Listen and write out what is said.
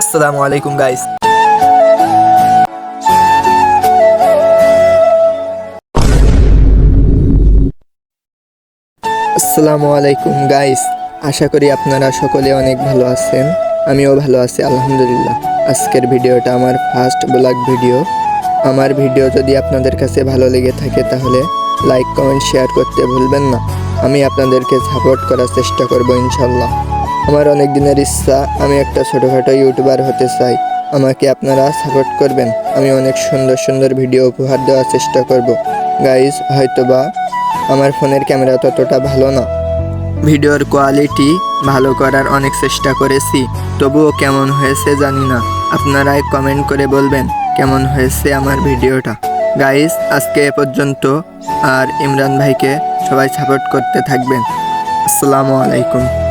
আসসালামু আলাইকুম গাইস আসসালামু আলাইকুম গাইস আশা করি আপনারা সকলে অনেক ভালো আছেন। আমিও ভালো আছি, আলহামদুলিল্লাহ। আজকের ভিডিওটা আমার ফার্স্ট ব্লগ ভিডিও আমার ভিডিও যদি আপনাদের কাছে ভালো লেগে থাকে তাহলে লাইক কমেন্ট শেয়ার করতে ভুলবেন না। আমি আপনাদেরকে সাপোর্ট করার চেষ্টা করব ইনশাল্লাহ আমার অনেক দিনের ইচ্ছা, আমি একটা ছোটোখাটো ইউটিউবার হতে চাই। আমাকে আপনারা সাপোর্ট করবেন। আমি অনেক সুন্দর সুন্দর ভিডিও উপহার দেওয়ার চেষ্টা করব। গাইজ হয়তোবা আমার ফোনের ক্যামেরা ততটা ভালো না। ভিডিওর কোয়ালিটি ভালো করার অনেক চেষ্টা করেছি, তবুও কেমন হয়েছে জানি না। আপনারাই কমেন্ট করে বলবেন, কেমন হয়েছে আমার ভিডিওটা। গাইস আজকে এ পর্যন্ত, আর ইমরান ভাইকে সবাই সাপোর্ট করতে থাকবেন। আসসালামু আলাইকুম।